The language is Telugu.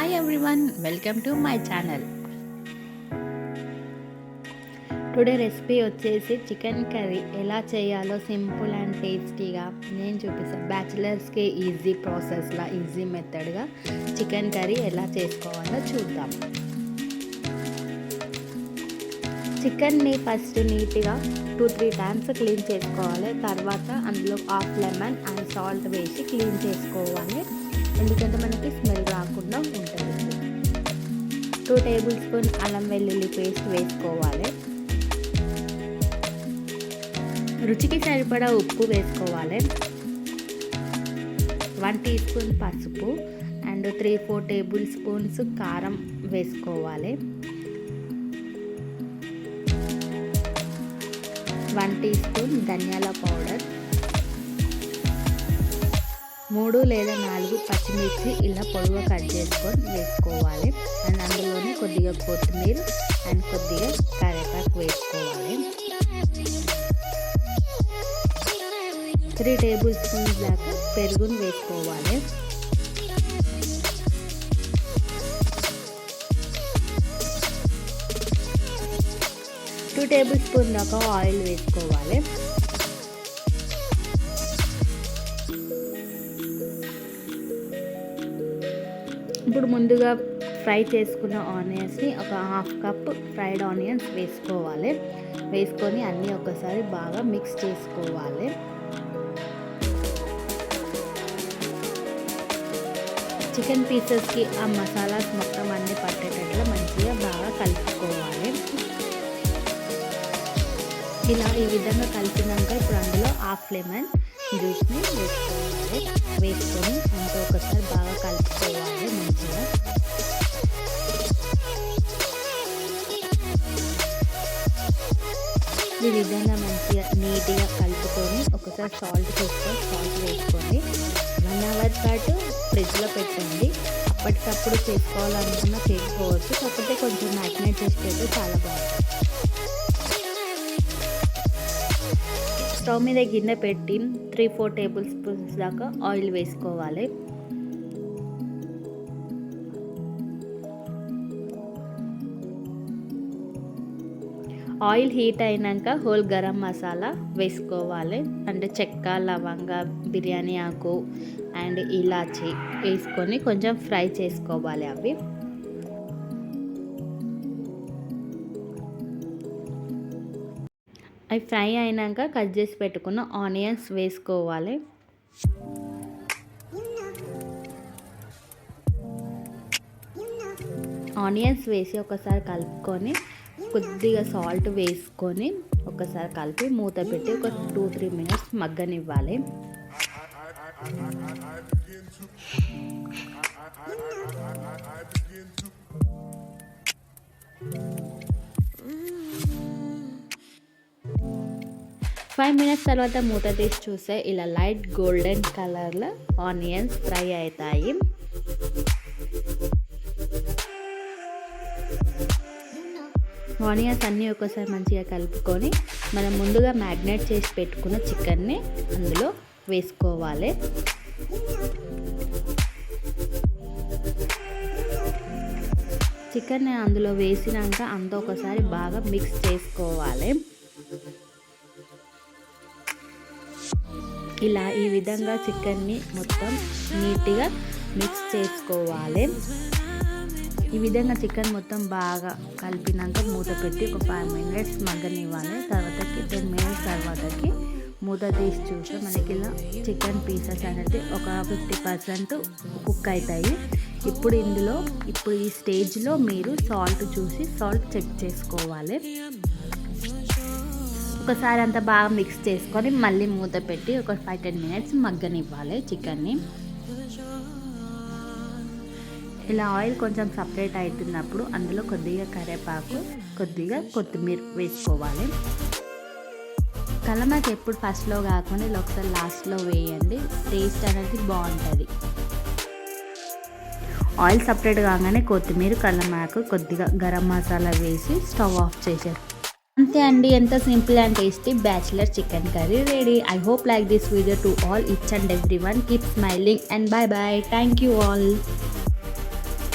Hi everyone welcome to my channel today recipe వచ్చేసి చికెన్ కర్రీ ఎలా చేయాలో సింపుల్ అండ్ టేస్టీగా నేను చూపిస్తాను బ్యాచిలర్స్కి ఈజీ ప్రాసెస్లా ఈజీ మెథడ్గా చికెన్ కర్రీ ఎలా చేసుకోవాలో చూద్దాం. చికెన్ని ఫస్ట్ నీట్గా టూ త్రీ టైమ్స్ క్లీన్ చేసుకోవాలి. తర్వాత అందులో హాఫ్ లెమన్ అండ్ సాల్ట్ వేసి క్లీన్ చేసుకోవాలి. ఎందుకంటే మనకి స్మెల్ టూ టేబుల్ స్పూన్ అల్లం వెల్లుల్లి పేస్ట్ వేసుకోవాలి. రుచికి సరిపడా ఉప్పు వేసుకోవాలి. వన్ టీ స్పూన్ పసుపు and three four tablespoons కారం వేసుకోవాలి. వన్ టీ స్పూన్ ధనియాల పౌడర్. మూడు లేదా నాలుగు పచ్చిమిర్చి ఇలా పొడవు కట్ చేసుకొని వేసుకోవాలి. అండ్ అందులోనే కొద్దిగా కొత్తిమీర అండ్ కొద్దిగా కరివేపాకు వేసుకోవాలి. త్రీ టేబుల్ స్పూన్స్ దాకా పెరుగును వేసుకోవాలి. టూ టేబుల్ స్పూన్ దాకా ఆయిల్ వేసుకోవాలి. ఇప్పుడు ముందుగా ఫ్రై చేసుకున్న ఆనియన్స్ని ఒక హాఫ్ కప్ ఫ్రైడ్ ఆనియన్స్ వేసుకోవాలి. వేసుకొని అన్నీ ఒకసారి బాగా మిక్స్ చేసుకోవాలి. చికెన్ పీసెస్కి ఆ మసాలాస్ మొత్తం అన్నీ పట్టేటట్లు మంచిగా బాగా కలుపుకోవాలి. ఇలా ఈ విధంగా కలిపినాక ఇప్పుడు అందులో హాఫ్ లెమన్ జ్యూస్ని వేసుకోవాలి వేసుకొని అంతా ఒకసారి బాగా కలుపుకోవాలి మంచిగా. ఈ విధంగా మంచిగా నీట్గా కలుపుకొని ఒకసారి సాల్ట్ తీసుకొని సాల్ట్ వేసుకోండి వన్ అవర్ పాటు ఫ్రిడ్జ్లో పెట్టండి. అప్పటికప్పుడు చేసుకోవాలనుకున్నా చేసుకోవచ్చు కాకపోతే కొంచెం మ్యాగ్నేట్ చేసి పెడితే చాలా బాగుంటుంది. స్టవ్ మీద గిన్నె పెట్టి త్రీ ఫోర్ టేబుల్ స్పూన్స్ దాకా ఆయిల్ వేసుకోవాలి. ఆయిల్ హీట్ అయినాక హోల్ గరం మసాలా వేసుకోవాలి. అంటే చెక్క లవంగ బిర్యానీ ఆకు అండ్ ఇలాచి వేసుకొని కొంచెం ఫ్రై చేసుకోవాలి అవి. అవి ఫ్రై అయినాక కట్ చేసి పెట్టుకున్న ఆనియన్స్ వేసుకోవాలి. ఆనియన్స్ వేసి ఒకసారి కలుపుకొని కొద్దిగా సాల్ట్ వేసుకొని ఒకసారి కలిపి మూత పెట్టి ఒక టూ త్రీ మినిట్స్ మగ్గనివ్వాలి. ఫైవ్ మినిట్స్ తర్వాత మూత తీసి చూస్తే ఇలా లైట్ గోల్డెన్ కలర్లో ఆనియన్స్ ఫ్రై అవుతాయి. ఆనియన్స్ అన్నీ ఒకసారి మంచిగా కలుపుకొని మనం ముందుగా మ్యాగ్నేట్ చేసి పెట్టుకున్న చికెన్ని అందులో వేసుకోవాలి. చికెన్ అందులో వేసినాక అంతా ఒకసారి బాగా మిక్స్ చేసుకోవాలి. ఇలా ఈ విధంగా చికెన్ని మొత్తం నీట్గా మిక్స్ చేసుకోవాలి. ఈ విధంగా చికెన్ మొత్తం బాగా కలిపినాక మూత పెట్టి ఒక ఫైవ్ మినిట్స్ మగ్గనివ్వాలి. తర్వాతకి టెన్ మినిట్స్ తర్వాతకి మూత తీసి చూస్తే మనకి ఇలా చికెన్ పీసెస్ అనేది ఒక ఫిఫ్టీ పర్సెంట్ కుక్ అవుతాయి. ఇప్పుడు ఇందులో ఇప్పుడు ఈ స్టేజ్లో మీరు సాల్ట్ చూసి సాల్ట్ చెక్ చేసుకోవాలి. ఒకసారి అంతా బాగా మిక్స్ చేసుకొని మళ్ళీ మూత పెట్టి ఒక ఫైవ్ టెన్ మినిట్స్ మగ్గనివ్వాలి చికెన్ని. ఇలా ఆయిల్ కొంచెం సపరేట్ అవుతున్నప్పుడు అందులో కొద్దిగా కరివేపాకు కొద్దిగా కొత్తిమీర వేసుకోవాలి. కలమాకి ఎప్పుడు ఫస్ట్లో కాకుండా ఇలా ఒకసారి లాస్ట్లో వేయండి. టేస్ట్ అనేది బాగుంటుంది. ఆయిల్ సపరేట్ కాగానే కొత్తిమీర కలమాకు కొద్దిగా గరం మసాలా వేసి స్టవ్ ఆఫ్ చేసేస్తాం అంతే అండి ఎంత simple and tasty. Bachelor chicken curry ready. I hope like this video to all each and every one keep smiling and bye bye thank you all